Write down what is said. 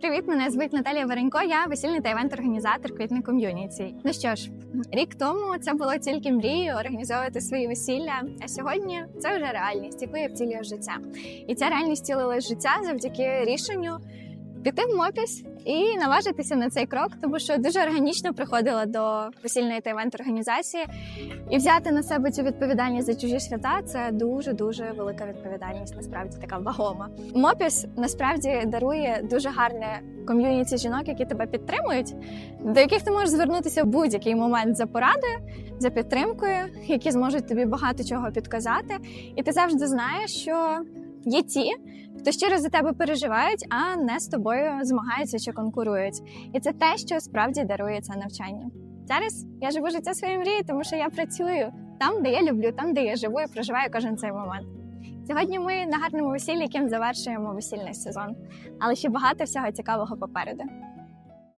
Привіт, мене звуть Наталія Варенько. Я весільний та івент-організатор квітне ком'юніті. Ну що ж, рік тому це було тільки мрією організовувати свої весілля. А сьогодні це вже реальність, яку я втілюю життя. І ця реальність цілила життя завдяки рішенню піти в МОПІС і наважитися на цей крок, тому що дуже органічно приходила до весільної та івент-організації. І взяти на себе цю відповідальність за чужі свята це дуже дуже велика відповідальність. Насправді така вагома. Мопіс насправді дарує дуже гарне ком'юніті жінок, які тебе підтримують, до яких ти можеш звернутися в будь-який момент за порадою, за підтримкою, які зможуть тобі багато чого підказати. І ти завжди знаєш, що є ті, хто щиро за тебе переживають, а не з тобою змагаються чи конкурують. І це те, що справді дарує це навчання. Зараз я живу життя своєї мрії, тому що я працюю там, де я люблю, там, де я живу і проживаю кожен цей момент. Сьогодні ми на гарному весіллі, яким завершуємо весільний сезон, але ще багато всього цікавого попереду.